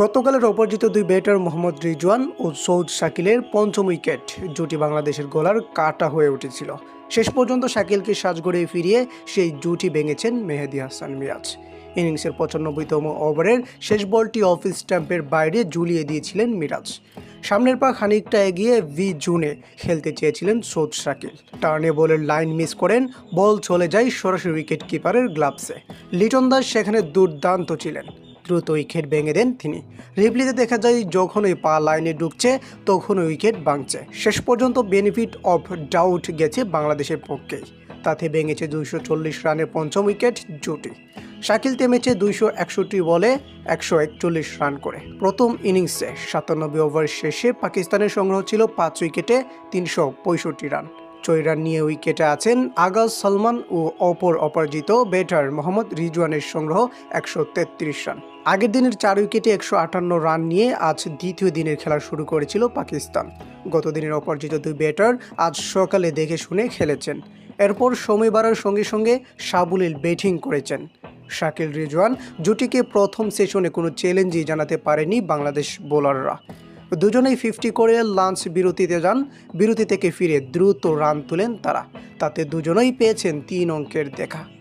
গতকালের অপরাজিত দুই ব্যাটার মোহাম্মদ রিজওয়ান ও সৌদ শাকিলের পঞ্চম উইকেট। জুটি বাংলাদেশের গোলার কাটা হয়ে উঠেছিল। শেষ পর্যন্ত শাকিলকে সাজগড়ে ফিরিয়ে সেই জুটি ভেঙেছেন মেহেদি হাসান মিরাজ। ইনিংসের পঁচানব্বইতম ওভারের শেষ বলটি অফ স্ট্যাম্পের বাইরে ঝুলিয়ে দিয়েছিলেন মিরাজ। সামনের পা খানিকটা এগিয়ে ভি জুনে খেলতে চেয়েছিলেন সৌদ শাকিল। টার্নে বলের লাইন মিস করেন, বল চলে যায় সরাসরি উইকেট কিপারের গ্লাভসে। লিটন দাস সেখানে দুর্দান্ত ছিলেন। দ্রুত উইকেট ভেঙে দেন তিনি। রিপ্লিতে দেখা যায় যখন ওই পা লাইনে ঢুকছে তখন উইকেট ভাঙছে। শেষ পর্যন্ত বেনিফিট অফ ডাউট গেছে বাংলাদেশের পক্ষেই তাতে ভেঙেছে দুইশো চল্লিশ রানের পঞ্চম উইকেট জুটি। শাকিল থেমেছে দুইশো একষট্টি বলে একশো একচল্লিশ রান করে। প্রথম ইনিংসে সাতানব্বই ওভার শেষে পাকিস্তানের সংগ্রহ ছিল পাঁচ উইকেটে তিনশো পঁয়ষট্টি রান। ছয় রান নিয়ে উইকেটে আছেন আগাজ সালমান ও অপর অপরাজিত ব্যাটার মোহাম্মদ রিজওয়ানের সংগ্রহ একশো তেত্রিশ রান। আগের দিনের চার উইকেটে একশো আটান্ন রান নিয়ে আজ দ্বিতীয় দিনের খেলা শুরু করেছিল পাকিস্তান। গত দিনের অপরাজিত দুই ব্যাটার আজ সকালে দেখে শুনে খেলেছেন। এরপর সময় বাড়ার সঙ্গে সঙ্গে সাবুলিল ব্যাটিং করেছেন। শাকিল রিজওয়ান জুটিকে প্রথম সেশনে কোনো চ্যালেঞ্জই জানাতে পারেনি বাংলাদেশ বোলাররা। দুজনেই ফিফটি করে লাঞ্চ বিরতিতে যান। বিরতি থেকে ফিরে দ্রুত রান তুলেন তারা। তাতে দুজনেই পেয়েছেন তিন অঙ্কের দেখা।